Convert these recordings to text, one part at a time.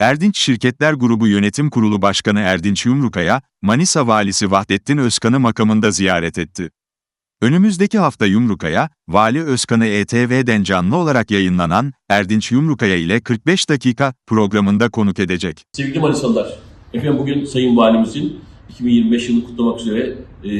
Erdinç Şirketler Grubu Yönetim Kurulu Başkanı Erdinç Yumrukaya, Manisa Valisi Vahdettin Özkan'ı makamında ziyaret etti. Önümüzdeki hafta Yumrukaya, Vali Özkan'ı ETV'den canlı olarak yayınlanan Erdinç Yumrukaya ile 45 dakika programında konuk edecek. Sevgili Manisalılar, efendim bugün Sayın Valimizin 2025 yılını kutlamak üzere e,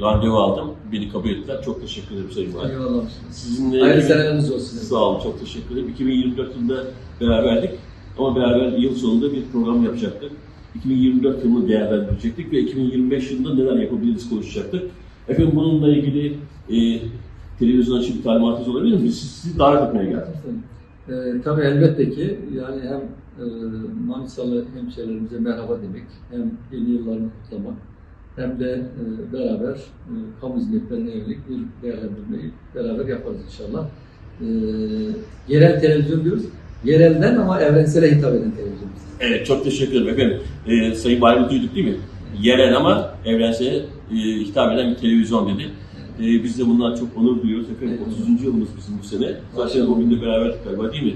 randevu aldım. Beni kabul ettiler. Çok teşekkür ederim Sayın Valim. Eyvallah. Sizinle Hayırlı seneleriniz olsun. Sağ olun, çok teşekkür ederim. 2024 yılında beraberdik ama beraber yıl sonunda bir program yapacaktık. 2024 yılını değerlendirecektik ve 2025 yılında neler yapabiliriz konuşacaktık. Efendim bununla ilgili e, televizyon için bir talimatınız olabilir mi? Biz sizi davet etmeye geldik. Ee, tabii elbette ki yani hem e, Manisalı hemşehrilerimize merhaba demek, hem yeni yıllarını kutlamak, hem de e, beraber e, kamu hizmetlerine yönelik bir değerlendirmeyi beraber yaparız inşallah. E, yerel televizyon diyoruz. Yerelden ama evrensele hitap eden televizyon. Evet, çok teşekkür ederim efendim. Ee, Sayın Valimiz duyduk değil mi? Yerel ama evrensel e, hitap eden bir televizyon dedi. Ee, biz de bundan çok onur duyuyoruz efendim. Evet. 30. yılımız bizim bu sene. Zaten o gün de beraberdik galiba değil mi?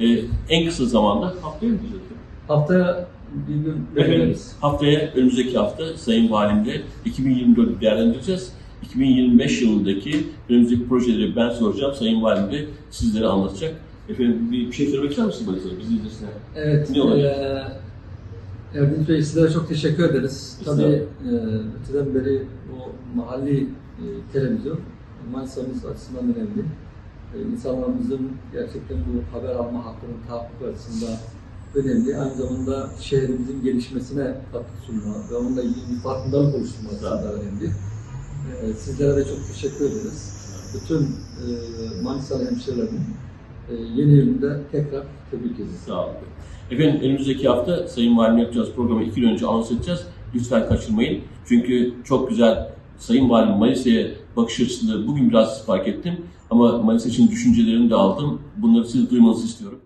Ee, en kısa zamanda haftaya mı diyeceğiz? Haftaya bir gün Efendim, haftaya, önümüzdeki hafta Sayın Valimle 2024'ü değerlendireceğiz. 2025 yılındaki önümüzdeki projeleri ben soracağım. Sayın Valim de sizlere anlatacak. Efendim bir, bir şey söylemek ister misiniz bana? Bizi izlesinler. Evet, Ne olacak? eee Erdinç Bey sizlere çok teşekkür ederiz. Tabii eee öteden beri o mahalli eee, televizyon Manisa'mız açısından önemli. Eee, insanlarımızın gerçekten bu haber alma hakkının tahakkuk açısından önemli. Aynı zamanda şehrimizin gelişmesine katkı sunma ve onunla ilgili bir farkındalık oluşturma açısından önemli. Eee, sizlere de çok teşekkür ederiz. Bütün eee Manisalı hemşehrilerin eee, yeni yılında tekrar tebrik ederiz. Sağ olun. Efendim önümüzdeki hafta Sayın Valim yapacağız programı iki gün önce anons edeceğiz. Lütfen kaçırmayın. Çünkü çok güzel Sayın Valim Manisa'ya bakış açısını bugün biraz fark ettim. Ama Manisa için düşüncelerini de aldım. Bunları siz duymanızı istiyorum.